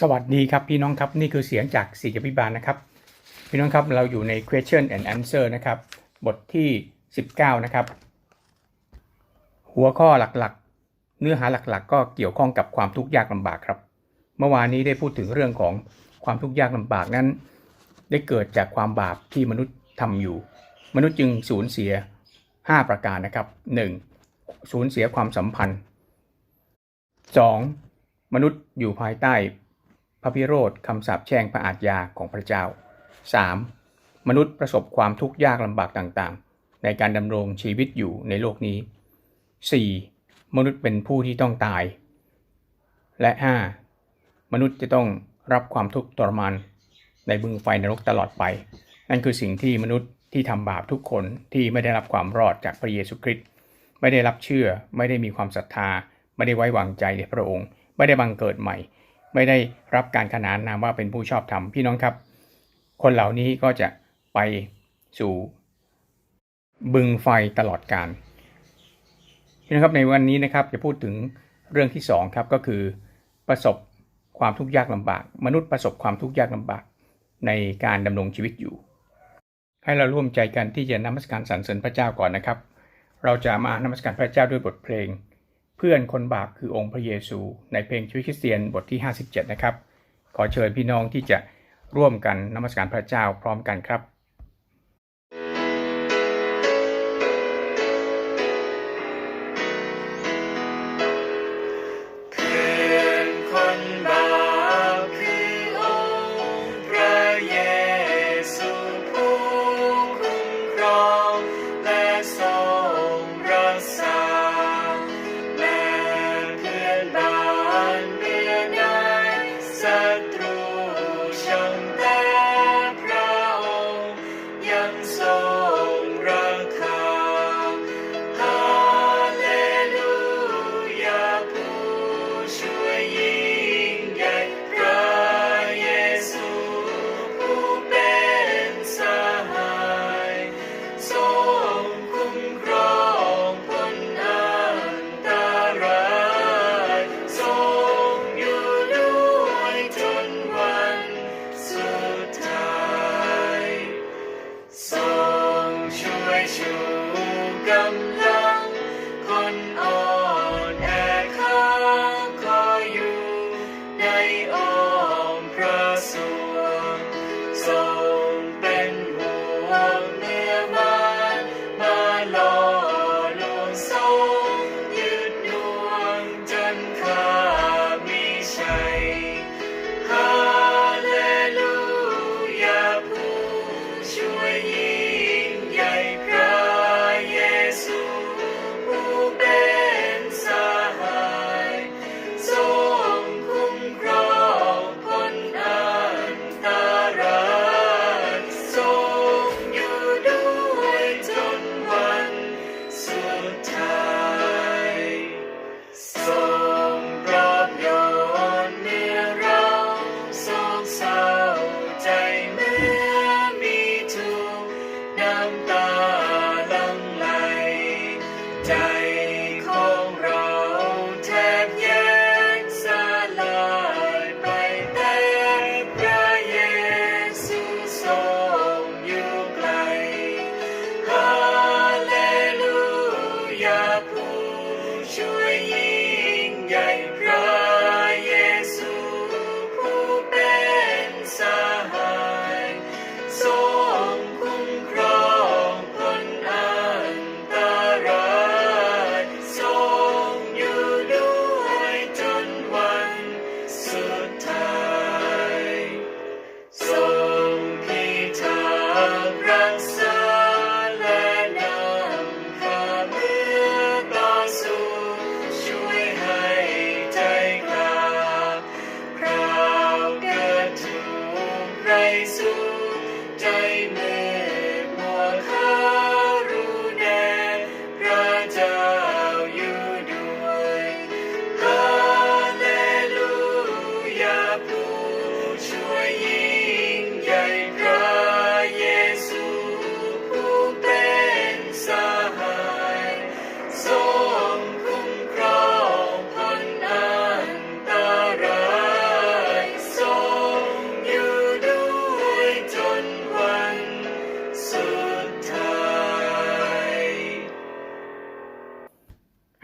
สวัสดีครับพี่น้องครับนี่คือเสียงจากศิษยพิบาลนะครับ พี่น้องครับเราอยู่ใน question and answer นะครับ บทที่ 19 นะครับ หัวข้อหลักๆ เนื้อหาหลักๆ ก็เกี่ยวข้องกับความทุกข์ยากลำบากครับ เมื่อวานนี้ได้พูดถึงเรื่องของความทุกข์ยากลำบากนั้น ได้เกิดจากความบาปที่มนุษย์ทำอยู่ มนุษย์จึงสูญเสีย 5 ประการนะครับ 1. สูญเสียความสัมพันธ์ 2. มนุษย์อยู่ภายใต้ พระพิโรธคำสาปแช่งพระอาทยาของพระเจ้า 3. มนุษย์ประสบความทุกข์ยากลำบากต่างๆ ในการดำรงชีวิตอยู่ในโลกนี้ 4. มนุษย์เป็นผู้ที่ต้องตาย และ 5. มนุษย์จะต้องรับความทุกข์ทรมานในบึงไฟนรกตลอดไป นั่นคือสิ่งที่มนุษย์ที่ทำบาปทุกคนที่ไม่ได้รับความรอดจากพระเยซูคริสต์ไม่ได้รับเชื่อ ไม่ได้มีความศรัทธา ไม่ได้ไว้วางใจในพระองค์ ไม่ได้บังเกิดใหม่ ไม่ได้รับการขนานนามว่าเป็นผู้ชอบธรรมพี่น้องครับ คนเหล่านี้ก็จะไปสู่บึงไฟตลอดกาลพี่น้องครับในวันนี้นะครับจะพูดถึงเรื่องที่สองครับก็คือประสบความทุกข์ยากลำบาก มนุษย์ประสบความทุกข์ยากลำบากในการดำรงชีวิตอยู่ ให้เราร่วมใจกันที่จะนมัสการสรรเสริญพระเจ้าก่อนนะครับ เราจะมานมัสการพระเจ้าด้วยบทเพลง พื่อนคนบาปคือองค์พระเยซูในเพลงชีวิตคริสเตียนบทที่ 57 นะครับ ขอเชิญพี่น้องที่จะร่วมกันนมัสการพระเจ้าพร้อมกันครับ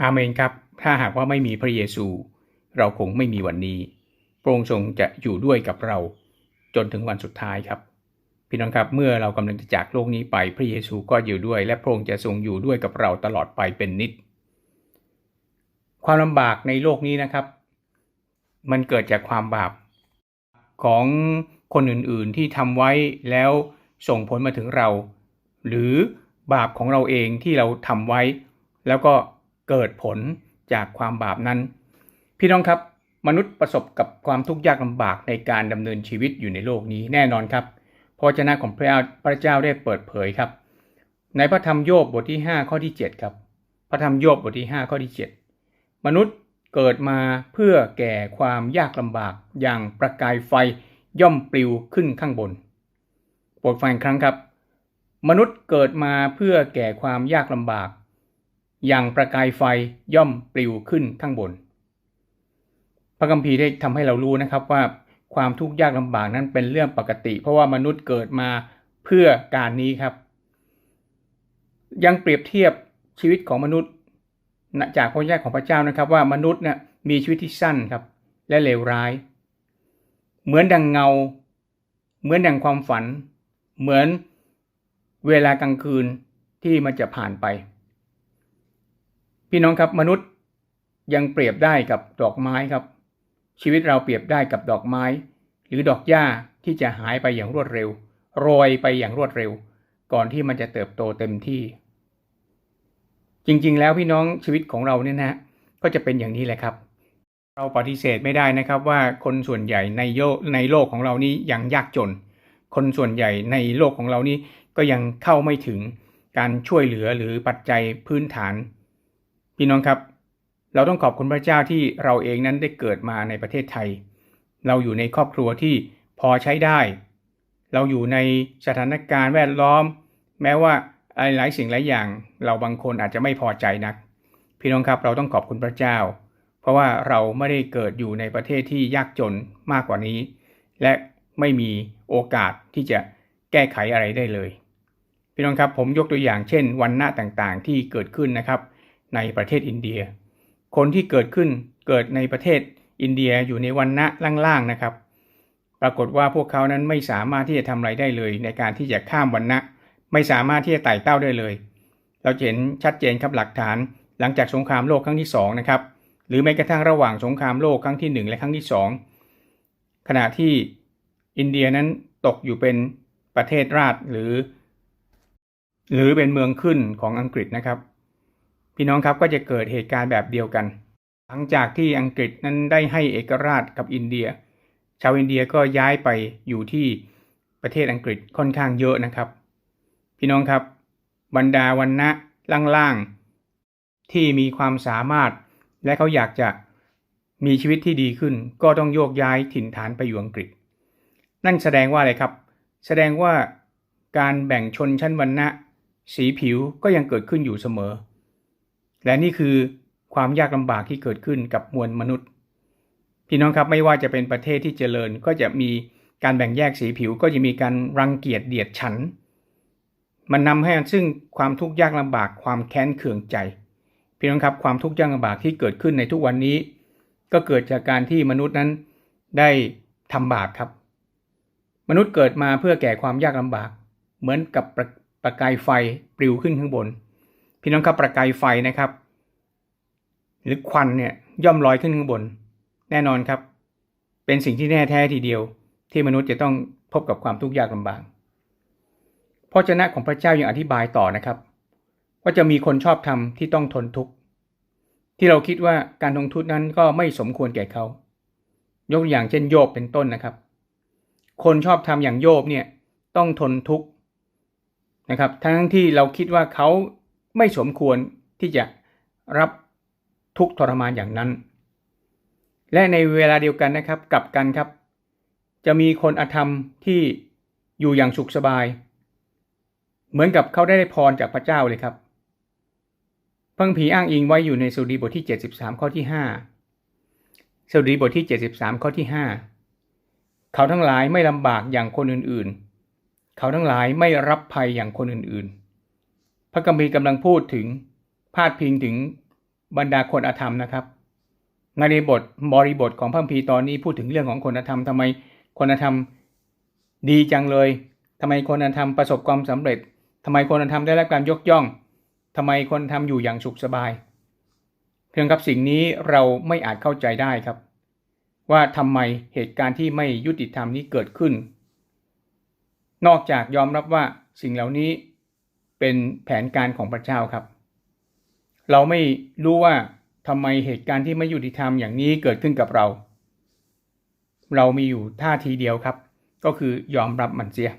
อาเมนครับ ถ้าหากว่าไม่มีพระเยซู เราคงไม่มีวันนี้พระองค์ทรงจะอยู่ด้วยกับเราจนถึงวันสุดท้ายครับ พี่น้องครับเมื่อเรากำลังจะจากโลกนี้ไปพระเยซูก็อยู่ด้วย และพระองค์จะทรงอยู่ด้วยกับเราตลอดไปเป็นนิจความลำบากในโลกนี้นะครับ มันเกิดจากความบาปของคนอื่นๆที่ทำไว้แล้วส่งผลมาถึงเรา หรือบาปของเราเองที่เราทำไว้ แล้วก็ เกิดผลจากความบาปนั้น พี่น้องครับมนุษย์ประสบกับความทุกข์ยากลำบากในการดำเนินชีวิตอยู่ในโลกนี้แน่นอนครับพระวจนะของพระเจ้าพระเจ้าได้เปิดเผยครับ ในพระธรรมโยบบทที่ 5 ข้อที่ 7 ครับ พระธรรมโยบบทที่ 5 ข้อที่ 7 มนุษย์เกิดมาเพื่อแก่ความยากลำบากอย่างประกายไฟย่อมปลิวขึ้นข้างบนโปรดฟังอีกครั้งครับ มนุษย์เกิดมาเพื่อแก่ความยากลำบาก อย่างประกายไฟย่อมปลิวขึ้นข้างบน พระคัมภีร์ได้ทำให้เรารู้นะครับว่าความทุกข์ยากลำบากนั้นเป็นเรื่องปกติ เพราะว่ามนุษย์เกิดมาเพื่อการนี้ครับ ยังเปรียบเทียบชีวิตของมนุษย์จากพระเจ้าของพระเจ้านะครับ ว่ามนุษย์เนี่ยมีชีวิตที่สั้นครับ และเลวร้าย เหมือนดังเงา เหมือนดังความฝัน เหมือนเวลากลางคืนที่มันจะผ่านไป พี่น้องครับมนุษย์ยังเปรียบได้กับดอกไม้ครับ ชีวิตเราเปรียบได้กับดอกไม้ หรือดอกหญ้าที่จะหายไปอย่างรวดเร็วโรยไปอย่างรวดเร็ว ก่อนที่มันจะเติบโตเต็มที่ จริงๆ แล้วพี่น้องชีวิตของเราเนี่ยนะก็จะเป็นอย่างนี้แหละครับ เราปฏิเสธไม่ได้นะครับว่าคนส่วนใหญ่ในโลกในโลกของเรานี้ยังยากจน คนส่วนใหญ่ในโลกของเรานี้ก็ยังเข้าไม่ถึงการช่วยเหลือหรือปัจจัยพื้นฐาน พี่น้องครับ เราต้องขอบคุณพระเจ้าที่เราเองนั้นได้เกิดมาในประเทศไทย เราอยู่ในครอบครัวที่พอใช้ได้ เราอยู่ในสถานการณ์แวดล้อม แม้ว่าหลายสิ่งหลายอย่าง เราบางคนอาจจะไม่พอใจนัก พี่น้องครับเราต้องขอบคุณพระเจ้า เพราะว่าเราไม่ได้เกิดอยู่ในประเทศที่ยากจนมากกว่านี้ และไม่มีโอกาสที่จะแก้ไขอะไรได้เลย พี่น้องครับผมยกตัวอย่างเช่นวันหน้าต่างๆ ที่เกิดขึ้นนะครับ ในประเทศอินเดีย คนที่เกิดขึ้นเกิดในประเทศอินเดียอยู่ในวันณะล่างๆนะครับ ปรากฏว่าพวกเขานั้นไม่สามารถที่จะทำอะไรได้เลย ในการที่จะข้ามวันณะ ไม่สามารถที่จะไต่เต้าได้เลย เราเห็นชัดเจนครับหลักฐาน หลังจากสงครามโลกครั้งที่2นะครับหรือแม้กระทั่งระหว่างสงครามโลกครั้งที่ 1 และครั้งที่ 2 ขณะที่อินเดียนั้นตกอยู่เป็นประเทศราชหรือ หรือเป็นเมืองขึ้นของอังกฤษนะครับ พี่น้องครับก็จะเกิดเหตุการณ์แบบเดียวกัน หลังจากที่อังกฤษนั้นได้ให้เอกราชกับอินเดีย ชาวอินเดียก็ย้ายไปอยู่ที่ประเทศอังกฤษค่อนข้างเยอะนะครับ พี่น้องครับ บรรดาวันณะล่างๆ ที่มีความสามารถ และเขาอยากจะมีชีวิตที่ดีขึ้น ก็ต้องโยกย้ายถิ่นฐานไปอยู่อังกฤษ นั่นแสดงว่าอะไรครับ แสดงว่าการแบ่งชนชั้นวรรณะ สีผิวก็ยังเกิดขึ้นอยู่เสมอ และนี่คือความยากลำบากที่เกิดขึ้นกับมวลมนุษย์ พี่น้องครับไม่ว่าจะเป็นประเทศที่เจริญก็จะมีการแบ่งแยกสีผิวก็จะมีการรังเกียจเดียดฉัน มันนำให้ซึ่งความทุกข์ยากลำบากความแค้นเคืองใจ พี่น้องครับความทุกข์ยากลำบากที่เกิดขึ้นในทุกวันนี้ ก็เกิดจากการที่มนุษย์นั้นได้ทำบาปครับ มนุษย์เกิดมาเพื่อแก่ความยากลำบาก เหมือนกับประประกายไฟปลิวขึ้นข้างบน พี่น้องครับประกายไฟนะครับ หรือควันเนี่ยย่อมลอยขึ้นข้างบน แน่นอนครับ เป็นสิ่งที่แน่แท้ทีเดียว ที่มนุษย์จะต้องพบกับความทุกข์ยากลำบากพระเจ้าของพระเจ้ายังอธิบายต่อนะครับ ว่าจะมีคนชอบธรรมที่ต้องทนทุกข์ที่เราคิดว่าการทนทุกข์นั้นก็ไม่สมควรแก่เขา ยกตัวอย่างเช่นโยบเป็นต้นนะครับ คนชอบธรรมอย่างโยบเนี่ยต้องทนทุกข์นะครับ ทั้งที่เราคิดว่าเขา ไม่สมควรที่จะรับทุกทรมานอย่างนั้น และในเวลาเดียวกันนะครับกลับกันครับ จะมีคนอธรรมที่อยู่อย่างสุขสบาย เหมือนกับเขาได้พรจากพระเจ้าเลยครับพังผีอ้างอิงไว้อยู่ในสุดีบทที่ 73 ข้อที่ 5 สุดีบทที่ 73 ข้อที่ 5 เขาทั้งหลายไม่ลำบากอย่างคนอื่นๆ เขาทั้งหลายไม่รับภัยอย่างคนอื่นๆ พระกัมพีกำลังพูดถึงพาดพิงถึงบรรดาคนอธรรมนะครับในบทบริบทของพระคัมภีร์ตอนนี้พูดถึงเรื่องของคนธรรมทำไมคนธรรมดีจังเลยทำไมคนธรรมประสบความสำเร็จทำไมคนธรรมได้รับการยกย่องทำไมคนธรรมอยู่อย่างสุขสบายเพียงกับสิ่งนี้เราไม่อาจเข้าใจได้ครับ ว่าทำไมเหตุการณ์ที่ไม่ยุติธรรมนี้เกิดขึ้น นอกจากยอมรับว่าสิ่งเหล่านี้ เป็นแผนการของพระเจ้าครับ เราไม่รู้ว่าทำไมเหตุการณ์ที่ไม่ยุติธรรมอย่างนี้เกิดขึ้นกับเรา เรามีอยู่ท่าทีเดียวครับ ก็คือยอมรับมันเสีย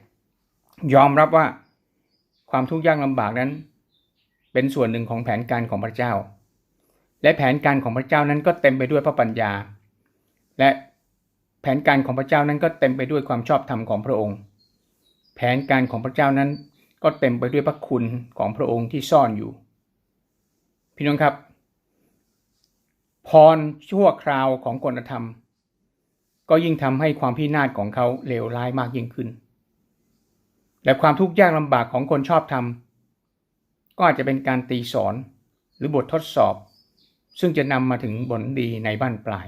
ยอมรับว่าความทุกข์ยากลำบากนั้น เป็นส่วนหนึ่งของแผนการของพระเจ้า และแผนการของพระเจ้านั้นก็เต็มไปด้วยพระปัญญา และแผนการของพระเจ้านั้นก็เต็มไปด้วยความชอบธรรมของพระองค์ แผนการของพระเจ้านั้น ก็เต็มไปด้วยพระคุณของพระองค์ที่ซ่อนอยู่ พี่น้องครับ พรชั่วคราวของกฎธรรม ก็ยิ่งทำให้ความพินาศของเขาเลวร้ายมากยิ่งขึ้น และความทุกข์ยากลำบากของคนชอบธรรม ก็อาจจะเป็นการตีสอนหรือบททดสอบ ซึ่งจะนำมาถึงผลดีในบ้านปลาย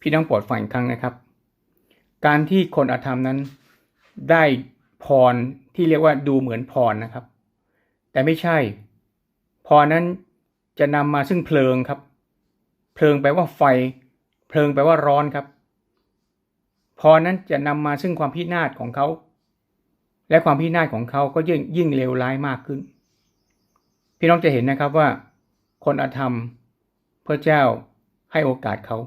พี่น้องโปรดฟังอีกครั้งนะครับ การที่คนอธรรมนั้นได้ พรที่เรียกว่าดูเหมือนพรนะครับ แต่ไม่ใช่ พรนั้นจะนำมาซึ่งเพลิงครับ เพลิงแปลว่าไฟ เพลิงแปลว่าร้อนครับ พรนั้นจะนำมาซึ่งความพินาศของเขา และความพินาศของเขาก็ยิ่งยิ่งเลวร้ายมากขึ้น พี่น้องจะเห็นนะครับว่า คนอธรรมพระเจ้าให้โอกาสเขา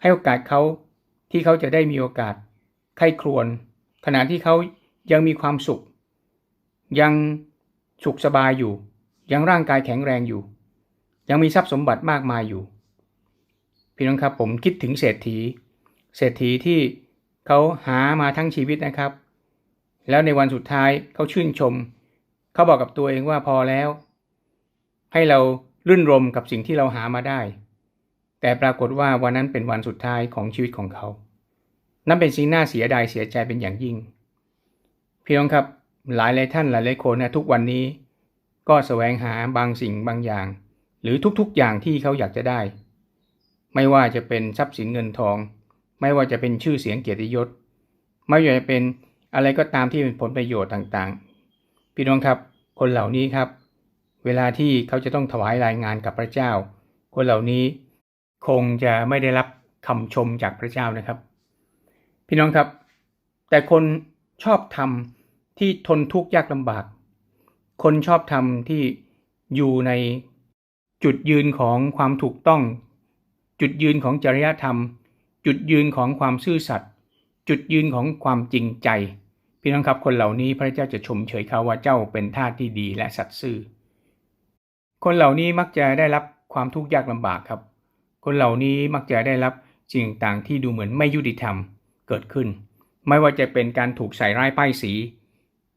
ให้โอกาสเขาที่เขาจะได้มีโอกาสไข้ครวน ขณะที่เขา ยังมีความสุข ยังสุขสบายอยู่ ยังร่างกายแข็งแรงอยู่ ยังมีทรัพย์สมบัติมากมายอยู่ พี่น้องครับผมคิดถึงเศรษฐี เศรษฐีที่เขาหามาทั้งชีวิตนะครับ แล้วในวันสุดท้ายเขาชื่นชม เขาบอกกับตัวเองว่าพอแล้ว ให้เรารื่นรมกับสิ่งที่เราหามาได้ แต่ปรากฏว่าวันนั้นเป็นวันสุดท้ายของชีวิตของเขา นั่นเป็นสิ่งน่าเสียดายเสียใจเป็นอย่างยิ่ง พี่น้องครับหลายหลายท่านหลายหลายคนนะทุกวันนี้ ก็แสวงหาบางสิ่งบางอย่าง หรือทุกๆอย่างที่เขาอยากจะได้ ไม่ว่าจะเป็นทรัพย์สินเงินทอง ไม่ว่าจะเป็นชื่อเสียงเกียรติยศ ไม่ว่าจะเป็นอะไรก็ตามที่เป็นผลประโยชน์ต่างๆ พี่น้องครับ คนเหล่านี้ครับ เวลาที่เขาจะต้องถวายรายงานกับพระเจ้า คนเหล่านี้คงจะไม่ได้รับคำชมจากพระเจ้านะครับ พี่น้องครับ แต่คน ชอบธรรมที่ทนทุกข์ยากลำบาก คนชอบธรรมที่อยู่ในจุดยืนของความถูกต้อง จุดยืนของจริยธรรม จุดยืนของความซื่อสัตย์จุดยืนของความจริงใจ พี่น้องครับคนเหล่านี้พระเจ้าจะชมเฉยเขาว่าเจ้าเป็นท่าที่ดีและสัตย์ซื่อ คนเหล่านี้มักจะได้รับความทุกข์ยากลำบากครับ คนเหล่านี้มักจะได้รับสิ่งต่างที่ดูเหมือนไม่ยุติธรรมเกิดขึ้น ไม่ว่าจะเป็นการถูกใส่ร้ายป้ายสี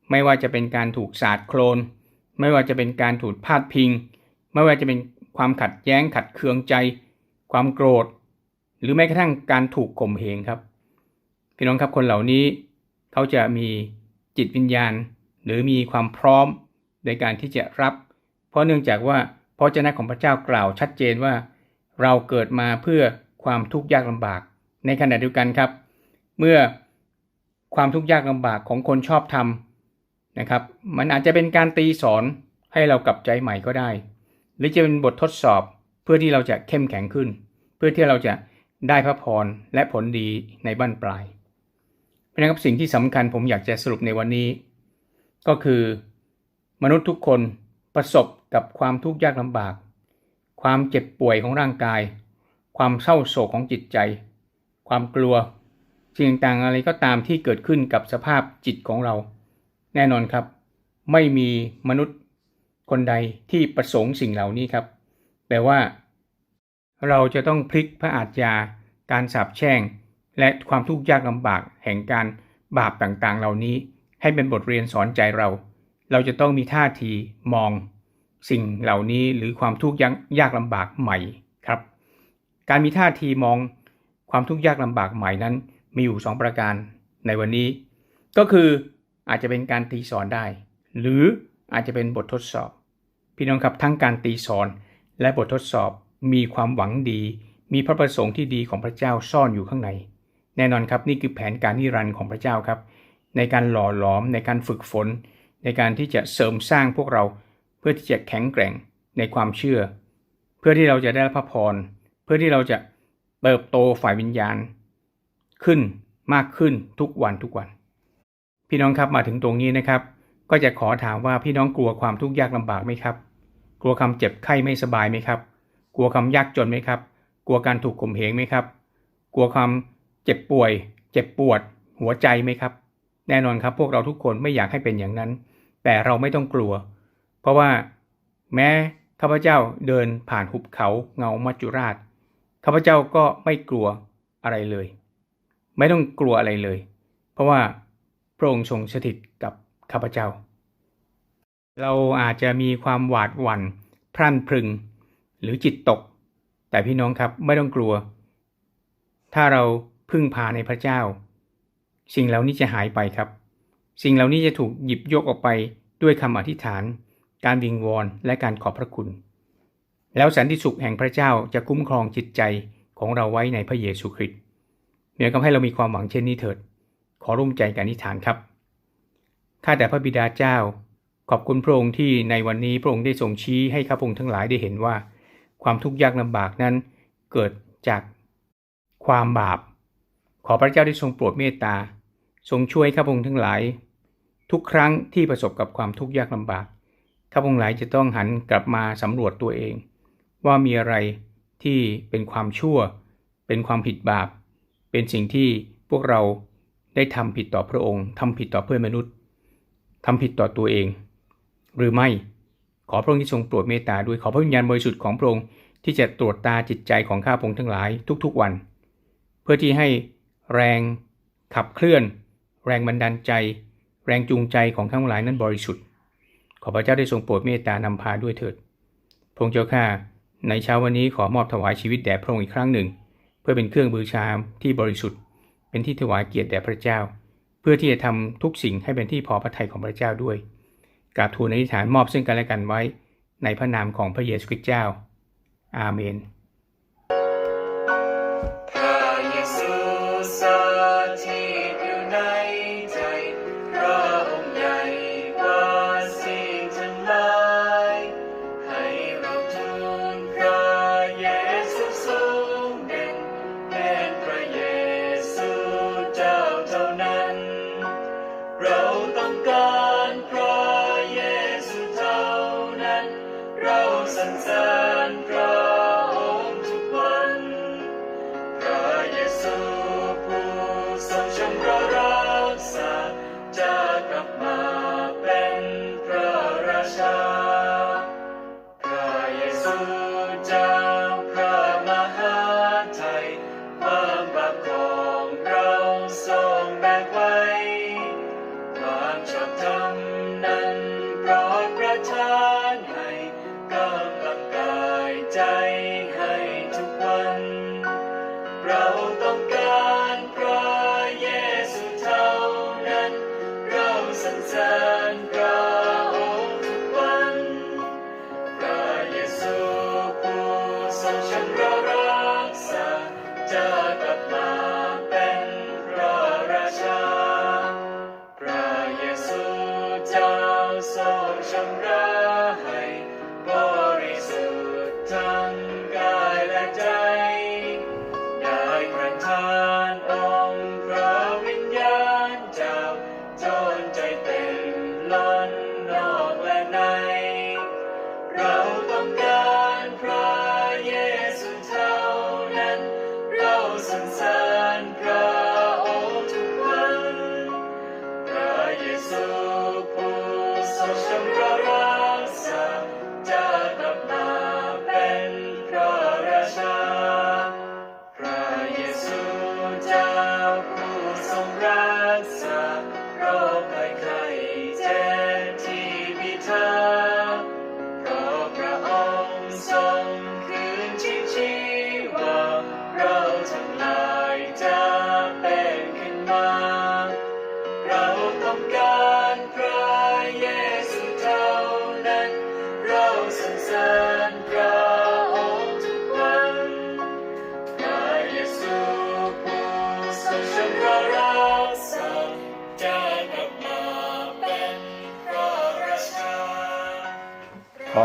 ไม่ว่าจะเป็นการถูกสาดโคลน ไม่ว่าจะเป็นการถูกพาดพิง ไม่ว่าจะเป็นความขัดแย้งขัดเคืองใจ ความโกรธ หรือแม้กระทั่งการถูกข่มเหงครับ พี่น้องครับคนเหล่านี้ เขาจะมีจิตวิญญาณ หรือมีความพร้อมในการที่จะรับ เพราะเนื่องจากว่าพระเจ้าของพระเจ้ากล่าวชัดเจนว่า เราเกิดมาเพื่อความทุกข์ยากลำบาก ในขณะเดียวกันครับ เมื่อ ความทุกข์ยากลำบากของคนชอบทำนะครับ มันอาจจะเป็นการตีสอนให้เรากลับใจใหม่ก็ได้ หรือจะเป็นบททดสอบเพื่อที่เราจะเข้มแข็งขึ้น เพื่อที่เราจะได้พระพรและผลดีในบั้นปลายเพราะนะครับสิ่งที่สำคัญผมอยากจะสรุปในวันนี้ ก็คือ มนุษย์ทุกคนประสบกับความทุกข์ยากลำบาก ความเจ็บป่วยของร่างกาย ความเศร้าโศกของจิตใจ ความกลัว สิ่งต่างอะไรก็ตามที่เกิดขึ้นกับสภาพจิตของเรา แน่นอนครับ ไม่มีมนุษย์คนใดที่ประสงค์สิ่งเหล่านี้ครับแปลว่า เราจะต้องพลิกพระอาจยาการสาปแช่ง และความทุกข์ยากลำบากแห่งการบาปต่างๆ เหล่านี้ ให้เป็นบทเรียนสอนใจเรา เราจะต้องมีท่าทีมอง สิ่งเหล่านี้หรือความทุกข์ยากลำบากใหม่ครับ การมีท่าทีมองความทุกข์ยากลำบากใหม่นั้น มีอยู่ 2 ประการในวันนี้ ก็คืออาจจะเป็นการตีสอนได้ หรืออาจจะเป็นบททดสอบ พี่น้องครับทั้งการตีสอนและบททดสอบมีความหวังดี มีพระประสงค์ที่ดีของพระเจ้าซ่อนอยู่ข้างใน แน่นอนครับนี่คือแผนการนิรันดร์ของพระเจ้าครับ ในการหล่อหลอมในการฝึกฝน ในการที่จะเสริมสร้างพวกเรา เพื่อที่จะแข็งแกร่งในความเชื่อ เพื่อที่เราจะได้พระพรเพื่อที่เราจะเติบโตฝ่ายวิญญาณ ขึ้นมากขึ้นทุกวันทุกวัน พี่น้องครับมาถึงตรงนี้นะครับ ก็จะขอถามว่าพี่น้องกลัวความทุกข์ยากลำบากไหมครับ กลัวคำเจ็บไข้ไม่สบายไหมครับ กลัวคำยากจนไหมครับ กลัวการถูกข่มเหงไหมครับ กลัวความเจ็บป่วย เจ็บปวด หัวใจไหมครับ แน่นอนครับพวกเราทุกคนไม่อยากให้เป็นอย่างนั้น แต่เราไม่ต้องกลัว เพราะว่าแม้ข้าพเจ้าเดินผ่านหุบเขาเงามัจจุราชข้าพเจ้าก็ไม่กลัวอะไรเลย ไม่ต้องกลัวอะไรเลย เพราะว่าพระองค์ทรงสถิตกับข้าพเจ้า เราอาจจะมีความหวาดหวั่นพรั่นพรึง หรือจิตตก แต่พี่น้องครับไม่ต้องกลัว ถ้าเราพึ่งพาในพระเจ้า สิ่งเหล่านี้จะหายไปครับ สิ่งเหล่านี้จะถูกหยิบยกออกไปด้วยคำอธิษฐาน การวิงวอนและการขอบพระคุณ แล้วสันติสุขแห่งพระเจ้าจะคุ้มครองจิตใจของเราไว้ในพระเยซูคริสต์ เหนือก็ให้เรามีความหวังเช่นนี้เถิด ขอร่วมใจกันอธิษฐานครับ ข้าแต่พระบิดาเจ้า ขอบคุณพระองค์ที่ในวันนี้พระองค์ได้ทรงชี้ให้ข้าพงทั้งหลายได้เห็นว่า ความทุกข์ยากลำบากนั้นเกิดจากความบาป ขอพระเจ้าได้ทรงโปรดเมตตา ทรงช่วยข้าพงทั้งหลาย ทุกครั้งที่ประสบกับความทุกข์ยากลำบาก ข้าพงหลายจะต้องหันกลับมาสำรวจตัวเอง ว่ามีอะไรที่เป็นความชั่ว เป็นความผิดบาป เป็นสิ่งที่พวกเราได้ทำผิดต่อพระองค์ทำผิดต่อเพื่อนมนุษย์ทำผิดต่อตัวเอง หรือไม่ขอพระองค์ที่ทรงโปรดเมตตาด้วยขอพระวิญญาณบริสุทธิ์ของพระองค์ที่จะตรวจตาจิตใจของข้าพงทั้งหลายทุกๆวัน เพื่อที่ให้แรงขับเคลื่อน แรงบันดาลใจ แรงจูงใจของข้าพงหลายนั้นบริสุทธิ์ ขอพระเจ้าได้ทรงโปรดเมตตานำพาด้วยเถิดพระองค์เจ้าข้าในเช้าวันนี้ขอมอบถวายชีวิตแด่พระองค์อีกครั้งหนึ่ง พื่อเป็นเครื่องบูชาที่บริสุทธิ์ เป็นที่ถวายเกียรติแด่พระเจ้า เพื่อที่จะทำทุกสิ่งให้เป็นที่พอพระทัยของพระเจ้าด้วยกราบทูลอธิษฐานมอบซึ่งกันและกันไว้ในพระนามของพระเยซูคริสต์เจ้า อาเมน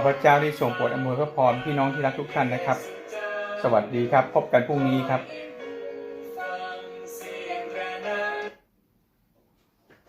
พระเจ้าได้ทรงโปรดอำนวยพระพรพี่น้องที่รักทุกท่านนะครับ สวัสดีครับ พบกันพรุ่งนี้ครับ